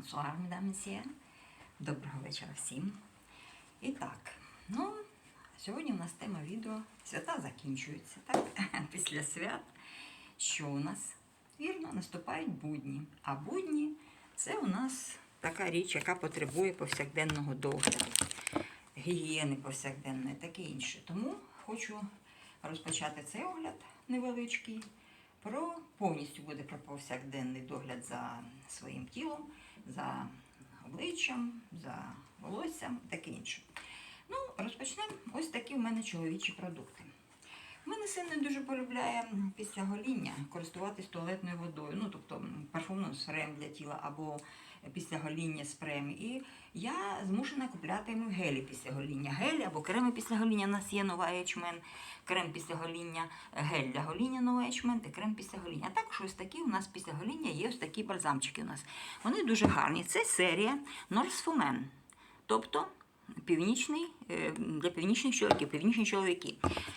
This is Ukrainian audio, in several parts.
Bonsoir, mesdames. Доброго вечора всім. І так, ну, сьогодні у нас тема відео Свята закінчуються, так? Після свят. Що у нас? Вірно, наступають будні. А будні це у нас така річ, яка потребує повсякденного догляду, гігієни повсякденної, таке інше. Тому хочу розпочати цей огляд невеличкий. Про повністю буде про повсякденний догляд за своїм тілом, за обличчям, за волоссям, таке інше. Ну, розпочнемо. Ось такі в мене чоловічі продукти. У мене син не дуже полюбляє після гоління користуватись туалетною водою, ну тобто парфумним сирем для тіла або після гоління спреєм. І я змушена купляти гелі після гоління. Гелі або креми після гоління. У нас є нова ячмен, крем після гоління, гель для гоління нова ячмен та крем після гоління. А також ось такі у нас після гоління є ось такі бальзамчики у нас. Вони дуже гарні. Це серія Норсфумен. Тобто північний е, для північних чоловіків, північні чоловіки.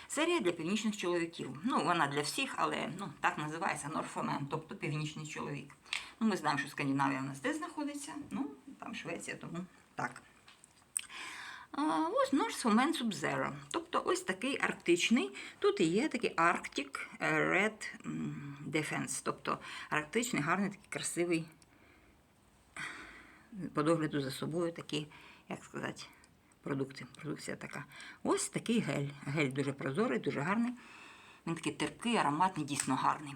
Серія для північних чоловіків. Ну, вона для всіх, але ну, так називається Норфомен, тобто північний чоловік. Ну, ми знаємо, що Скандинавія у нас де знаходиться, ну, там Швеція, тому так. Ось Норсфомен Sub-Zero. Тобто ось такий арктичний. Тут і є такий Arctic Red Defense. Тобто арктичний, гарний, такий красивий по догляду за собою такі, як сказати, продукти. Продукція така. Ось такий гель. Гель дуже прозорий, дуже гарний. Він такий терпкий, ароматний, дійсно гарний.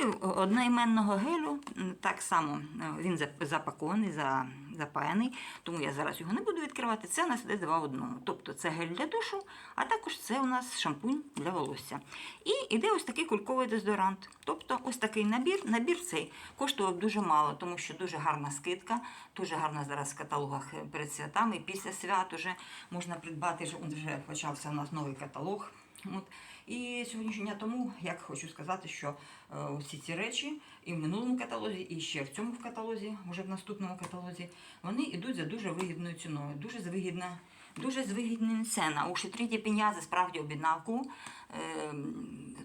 І одноіменного гелю так само е, він запакований, за- запаяний, тому я зараз його не буду відкривати. Це у нас іде два в одному. Тобто це гель для душу, а також це у нас шампунь для волосся. І іде ось такий кульковий дезодорант. Тобто ось такий набір. Набір цей коштував дуже мало, тому що дуже гарна скидка, дуже гарна зараз в каталогах е, перед святами. Після свят вже можна придбати, вже почався у нас новий каталог. От. І сьогоднішнього дня тому, як хочу сказати, що е, усі ці речі і в минулому каталозі, і ще в цьому каталозі, вже в наступному каталозі, вони йдуть за дуже вигідною ціною. Дуже з вигідна, дуже з вигідним ціна. У Шитріті Піняза справді об'єднавку. Е,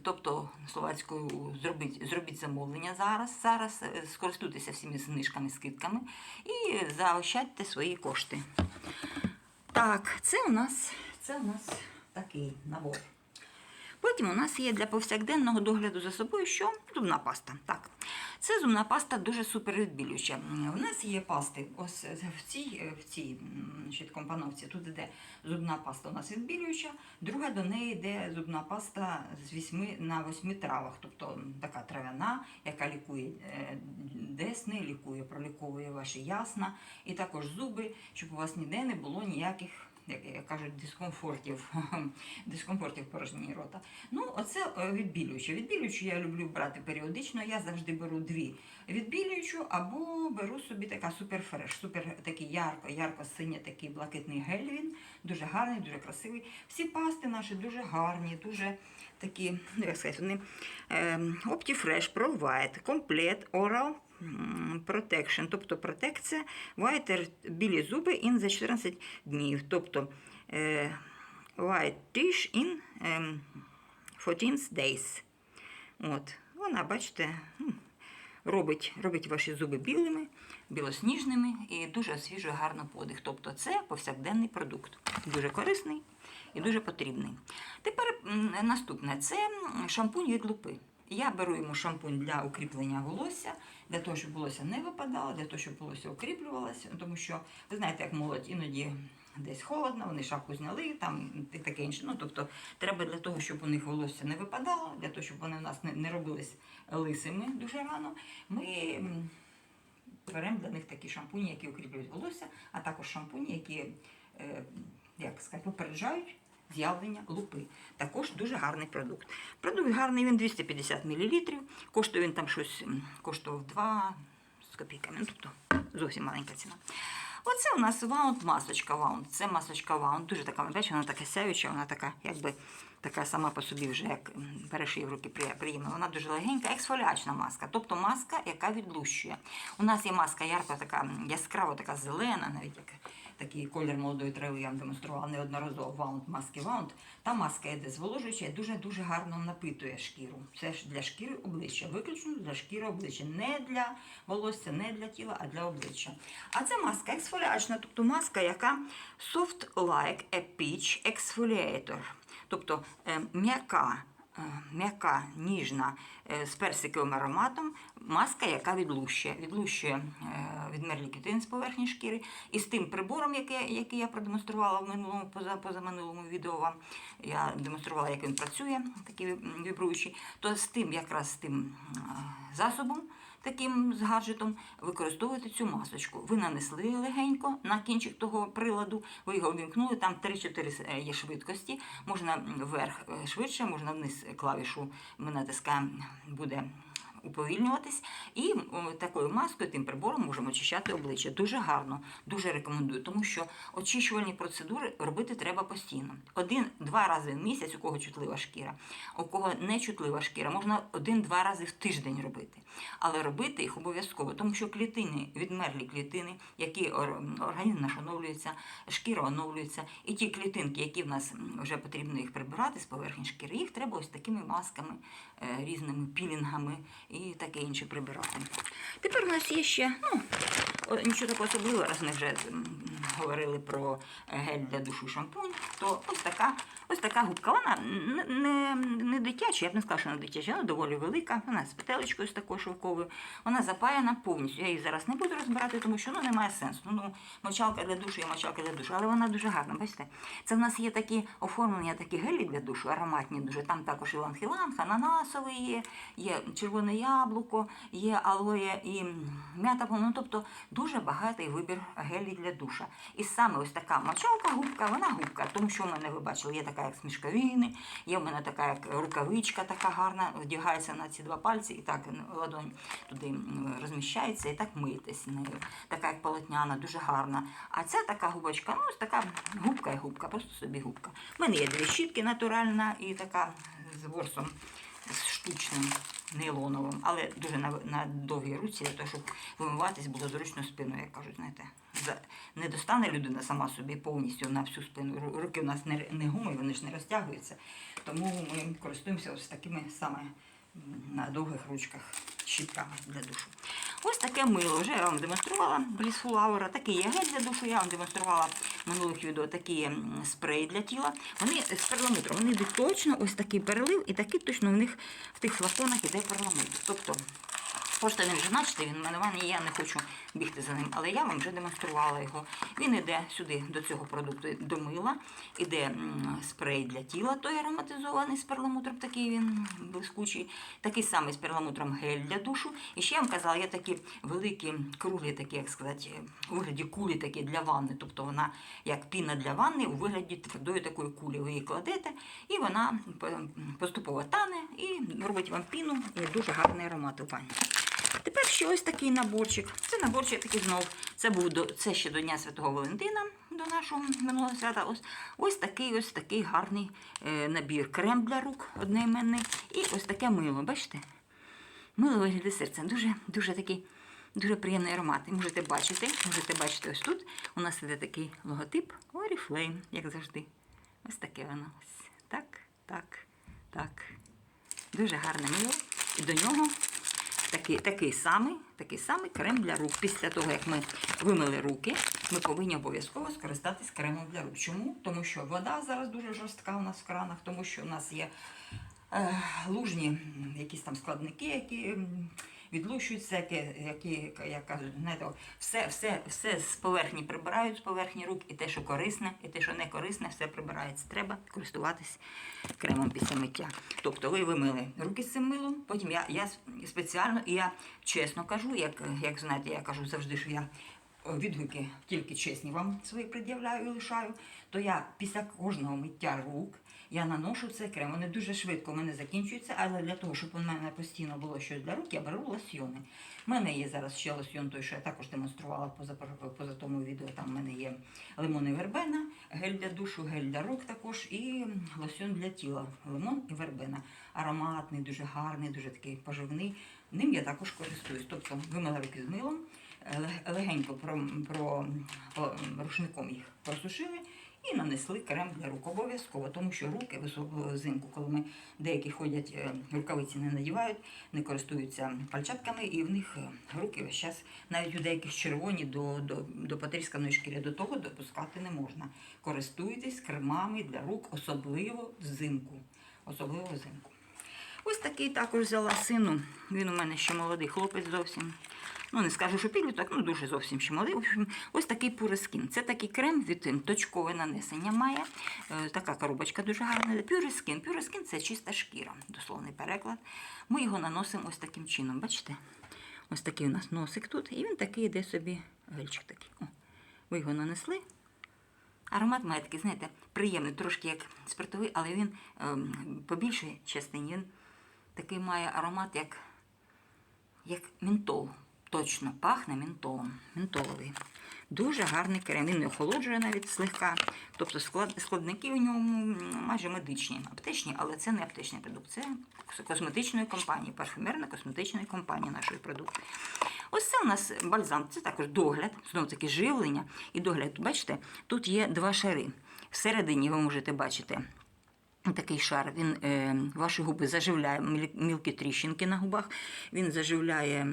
тобто словацькою зробіть, зробіть замовлення зараз, зараз е, скористуйтеся всіми знижками, скидками і заощадьте свої кошти. Так, це у нас, це у нас такий набор. Потім у нас є для повсякденного догляду за собою що? Зубна паста. Так. Це зубна паста дуже супервідбілююча. У нас є пасти. Ось в цій, в цій значить, компоновці тут йде зубна паста у нас відбілююча, друга до неї йде зубна паста з 8 на 8 травах, тобто така трав'яна, яка лікує е, десни, лікує, проліковує ваші ясна, і також зуби, щоб у вас ніде не було ніяких як кажуть, дискомфортів, дискомфортів порожній рота. Ну, оце е, відбілююче. Відбілюючу я люблю брати періодично. Я завжди беру дві відбілюючу або беру собі така суперфреш, супер такий ярко, ярко синій такий блакитний гель. Він дуже гарний, дуже красивий. Всі пасти наші дуже гарні, дуже такі, ну як сказати, вони Provide, Complete, Oral м, Protection, тобто протекція, Whiter білі зуби in за 14 днів. Тобто е, White Dish in ем, 14 days. От, вона, бачите, робить, робить ваші зуби білими, білосніжними і дуже освіжує гарно подих. Тобто це повсякденний продукт. Дуже корисний і дуже потрібний. Тепер наступне це шампунь від лупи. Я беру йому шампунь для укріплення волосся, для того, щоб волосся не випадало, для того, щоб волосся укріплювалося, тому що ви знаєте, як молодь іноді десь холодно, вони шапку зняли, там і таке інше. Ну, тобто треба для того, щоб у них волосся не випадало, для того, щоб вони у нас не, не робились лисими дуже рано. Ми беремо для них такі шампуні, які укріплюють волосся, а також шампуні, які, е, як сказати, попереджають з'явлення лупи. Також дуже гарний продукт. Продукт гарний, він 250 мл. Коштує він там щось, коштував 2 з копійками. Ну, тобто зовсім маленька ціна. Оце у нас ваунт масочка ваунт. Це масочка ваунт. Дуже така, бачите, вона така сяюча, вона така, якби така сама по собі вже як її в руки при- приємно. Вона дуже легенька, ексфоліачна маска, тобто маска, яка відлущує. У нас є маска ярко така яскраво, така зелена, навіть як такий колір молодої трави, я вам демонструвала неодноразово ваунт, маски ваунт. Та маска йде зволожуюча і дуже-дуже гарно напитує шкіру. Це ж для шкіри обличчя, виключно для шкіри обличчя. Не для волосся, не для тіла, а для обличчя. А це маска ексфоліачна, тобто маска, яка soft like a peach exfoliator. Тобто е, м'яка, м'яка, ніжна е, з персиковим ароматом, маска, яка відлущує, відлущує е, відмерлі кітин з поверхні шкіри. І з тим прибором, який, який я продемонструвала в минулому, поза, позаминулому відео вам, я демонструвала, як він працює, такий вібруючий, то з тим, якраз з тим е, засобом, таким з гаджетом використовуєте цю масочку. Ви нанесли легенько на кінчик того приладу, ви його вімкнули, там 3-4 є швидкості. Можна вверх е, швидше, можна вниз клавішу ми натискаємо, буде уповільнюватись. І такою маскою, тим прибором можемо очищати обличчя. Дуже гарно, дуже рекомендую, тому що очищувальні процедури робити треба постійно. Один-два рази в місяць, у кого чутлива шкіра, у кого не чутлива шкіра, можна один-два рази в тиждень робити. Але робити їх обов'язково, тому що клітини, відмерлі клітини, які організм наш оновлюється, шкіра оновлюється, і ті клітинки, які в нас вже потрібно їх прибирати з поверхні шкіри, їх треба ось такими масками, е, різними пілінгами і таке інше прибирати. Тепер у нас є ще, ну, нічого такого особливого, раз ми вже говорили про е, гель для душу шампунь, то ось така, ось така губка. Вона не, не, дитяча, я б не сказала, що вона дитяча, вона доволі велика, вона з петелечкою з такою шовковою. Вона запаяна повністю. Я її зараз не буду розбирати, тому що ну, немає сенсу. Ну, мочалка для душу є мочалка для душу, але вона дуже гарна. Бачите, це в нас є такі оформлення, такі гелі для душу, ароматні дуже. Там також іланг-іланг, ананасовий є, є червоне яблуко, є алоє і м'ята. Ну, тобто дуже багатий вибір гелі для душа. І саме ось така мочалка, губка, вона губка, тому що в мене, ви бачили, є така, як з мішковини, є в мене така, як рукавичка, така гарна, вдягається на ці два пальці, і так ладонь туди розміщається, і так миєтесь нею. Така як полотняна, дуже гарна. А ця така губочка, ну ось така губка і губка, просто собі губка. У мене є дві щітки натуральна і така з ворсом штучним нейлоновим, але дуже на, на довгій руці, для того, щоб вимиватись було зручно спиною, як кажуть, знаєте. Не достане людина сама собі повністю на всю спину. Ру- Руки в нас не, не гумові, вони ж не розтягуються. Тому ми користуємося ось такими саме на довгих ручках щітками для душу. Ось таке мило. Вже я вам демонструвала блісу Flower. Такий є гель для душу. Я вам демонструвала в минулих відео такі м, спреї для тіла. Вони з перламутром. Вони йдуть точно, ось такий перелив, і такий точно в них в тих флаконах іде перламутр. Тобто Просто він вже начатий, він в мене я не хочу бігти за ним, але я вам вже демонструвала його. Він іде сюди до цього продукту до мила, іде спрей для тіла, той ароматизований з перламутром, такий він блискучий, такий самий з перламутром гель для душу. І ще я вам казала, є такі великі круглі, такі, як сказати, у вигляді кулі такі для ванни. Тобто вона як піна для ванни у вигляді твердої такої кулі. Ви її кладете, і вона поступово тане і робить вам піну і дуже гарний аромат у ванні. Тепер ще ось такий наборчик. Це наборчик такий знов. Це був до це ще до Дня Святого Валентина, до нашого минулого свята. Ось ось такий ось такий гарний е, набір. Крем для рук одноіменний. І ось таке мило. Бачите? Мило виглядає серцем. Дуже, дуже такий. Дуже приємний аромат. І можете бачити, можете бачити ось тут. У нас іде такий логотип Oriflame, як завжди. Ось таке воно. Ось. Так, так, так. Дуже гарне мило. І до нього такий, такий, самий, такий самий крем для рук. Після того, як ми вимили руки, ми повинні обов'язково скористатись кремом для рук. Чому? Тому що вода зараз дуже жорстка у нас в кранах, тому що у нас є е, лужні якісь там складники, які м, відлущуються, які, які як кажуть, знаєте, все, все, все з поверхні прибирають з поверхні рук, і те, що корисне, і те, що не корисне, все прибирається. Треба користуватись кремом після миття. Тобто ви вимили руки з цим милом, потім я, я спеціально і я чесно кажу, як, як знаєте, я кажу завжди, що я відгуки тільки чесні вам свої пред'являю і лишаю, то я після кожного миття рук я наношу цей крем. Вони дуже швидко в мене закінчуються, але для того, щоб у мене постійно було щось для рук, я беру лосьйони. У мене є зараз ще лосьйон, той, що я також демонструвала поза, поза тому відео. Там в мене є лимон і вербена, гель для душу, гель для рук також і лосьон для тіла. Лимон і вербена. Ароматний, дуже гарний, дуже такий поживний. Ним я також користуюсь. Тобто вимила руки з милом, легенько про, про, по- рушником їх просушили і нанесли крем для рук обов'язково, тому що руки взимку, коли ми деякі ходять, е, рукавиці не надівають, не користуються пальчатками, і в них е, руки весь час, навіть у деяких червоні до, до, до потрісканої шкіри, до того допускати не можна. Користуйтесь кремами для рук, особливо взимку. Особливо взимку. Ось такий також взяла сину. Він у мене ще молодий хлопець зовсім. Ну, не скажу, що підліток, ну дуже зовсім ще молодий. В общем, ось такий пюрескін. Це такий крем від точкове нанесення має. Е, така коробочка дуже гарна. Пюрескін. Пюрескін це чиста шкіра, дословний переклад. Ми його наносимо ось таким чином. Бачите? Ось такий у нас носик тут. І він такий йде собі, гельчик такий. О, ви його нанесли. Аромат має такий, знаєте, приємний, трошки як спиртовий, але він ем, по більшій частині він такий має аромат, як, як ментол. Точно пахне ментолом. Ментоловий. Дуже гарний крем. Він не охолоджує навіть слегка. Тобто склад, складники у ньому майже медичні, аптечні, але це не аптечний продукт, це косметичної компанії, парфюмерна косметичної компанії нашої продукти. Ось це у нас бальзам, це також догляд, знову таки живлення і догляд. Бачите, тут є два шари. Всередині ви можете бачити. Такий шар, він е, ваші губи заживляє мілкі тріщинки на губах, він заживляє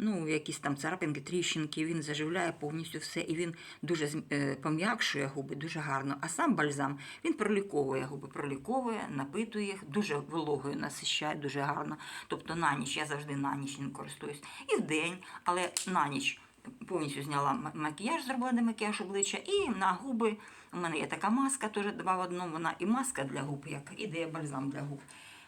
ну, якісь там царапинки, тріщинки, він заживляє повністю все, і він дуже е, пом'якшує губи, дуже гарно. А сам бальзам він проліковує губи, проліковує, напитує їх, дуже вологою насищає, дуже гарно. Тобто на ніч, я завжди на ніч ним користуюсь. І в день, але на ніч повністю зняла макіяж, зробила демакіяж обличчя, і на губи у мене є така маска, теж два в одному, вона і маска для губ, як ідея бальзам для губ.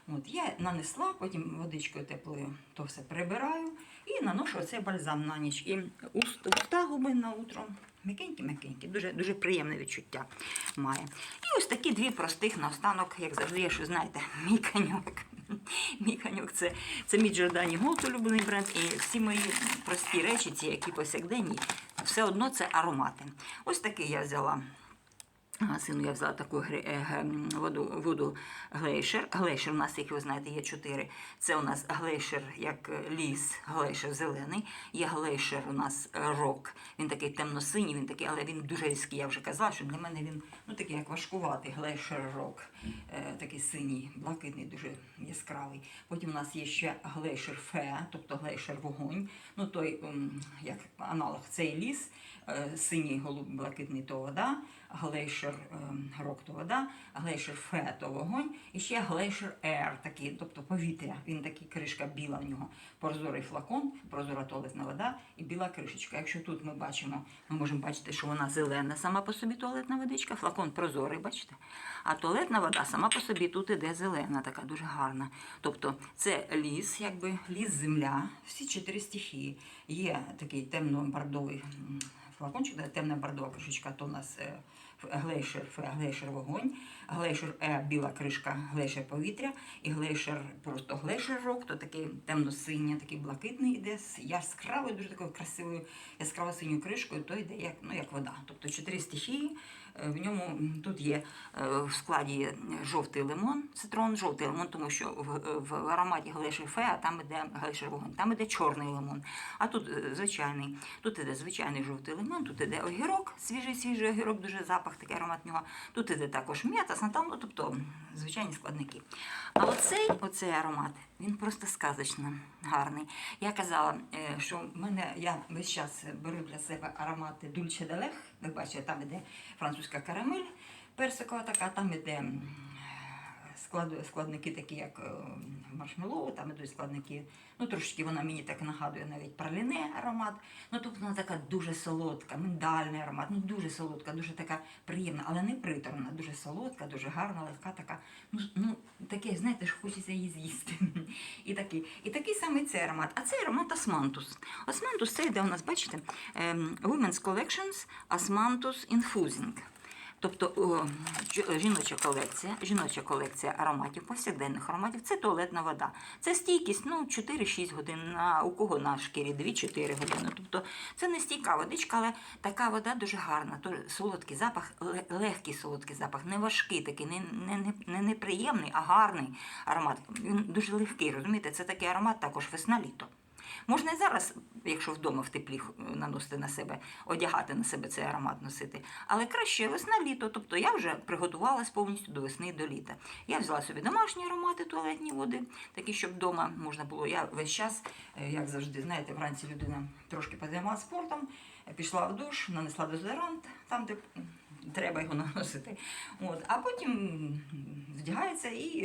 От, я нанесла, потім водичкою теплою то все прибираю і наношу оцей бальзам на ніч. І уст, уста губи утро. М'якенькі-м'якенькі, дуже, дуже приємне відчуття має. І ось такі дві простих наостанок, як завжди, я що знаєте, мій коньок. Мій коньок це, це мій Giordani Gold, улюблений бренд. І всі мої прості речі, ці, які повсякденні, все одно це аромати. Ось такий я взяла. Сину я взяла таку е, воду, воду глейшер. Глейшер у нас, як ви знаєте, є чотири. Це у нас глейшер як е, ліс, глейшер зелений. Є глейшер у нас е, рок. Він такий темно-синій, він такий, але він дуже різкий. Я вже казала, що для мене він ну, такий як важкуватий глейшер рок. Такий синій, блакитний, дуже яскравий. Потім у нас є ще глейшер фе, тобто глейшер вогонь. Ну той як аналог цей ліс. Синій голуб блакитний то вода, глейшер рок то вода, глейшер фе то вогонь, і ще глейшер ер, такий, тобто повітря. Він такий кришка біла в нього. Прозорий флакон, прозора туалетна вода і біла кришечка. Якщо тут ми бачимо, ми можемо бачити, що вона зелена сама по собі туалетна водичка, флакон прозорий, бачите? А туалетна вода сама по собі тут іде зелена, така дуже гарна. Тобто це ліс, якби ліс, земля, всі чотири стихії. Є такий темно-бордовий флакончик, да, темна бордова кришечка, то у нас ф- глейшер, глейшер вогонь, глейшер е, біла кришка, глейшер повітря, і глейшер, просто глейшер рок, то такий темно-синій, такий блакитний іде з яскравою, дуже такою красивою яскраво синьою кришкою, то йде як, ну, як вода. Тобто чотири стихії. е, В ньому тут є е, в складі жовтий лимон, цитрон, жовтий лимон, тому що в, в ароматі глейшер фе, а там іде глейшер вогонь, там іде чорний лимон. А тут е, звичайний, тут іде звичайний жовтий лимон, тут іде огірок, свіжий свіжий огірок, дуже запах, такий аромат в нього. Тут іде також м'ята, сантал, ну тобто звичайні складники. А оцей, оцей аромат, він просто сказочно гарний. Я казала, е, що в мене я весь час беру для себе аромати Дульче Делех. Ви бачите, там іде французька карамель, персикова така, там іде складники такі, як е, маршмеллоу, там ідуть складники. Ну, трошечки вона мені так нагадує навіть праліне аромат. Ну, тобто вона така дуже солодка, миндальний аромат, ну дуже солодка, дуже така приємна, але не приторна, дуже солодка, дуже гарна, легка така. Ну, ну таке, знаєте, ж хочеться її з'їсти. І такий, і такий самий цей аромат. А цей аромат Османтус. Османтус це йде у нас, бачите, ем, Women's Collections Osmanthus Infusing. Тобто жіноча колекція, жіноча колекція ароматів, повсякденних ароматів це туалетна вода. Це стійкість ну, 4-6 годин, на, у кого на шкірі 2-4 години. Тобто це не стійка водичка, але така вода дуже гарна. Дуже солодкий запах, легкий солодкий запах, не важкий такий, не, не, не, не неприємний, а гарний аромат. Він дуже легкий, розумієте? Це такий аромат також весна-літо. Можна і зараз, якщо вдома в теплі наносити на себе, одягати на себе цей аромат носити. Але краще весна-літо. Тобто я вже приготувалась повністю до весни і до літа. Я взяла собі домашні аромати, туалетні води, такі, щоб вдома можна було. Я весь час, е, як завжди, знаєте, вранці людина трошки позаймалася спортом, е, пішла в душ, нанесла дезодорант, там, де треба його наносити. От, а потім вдягається і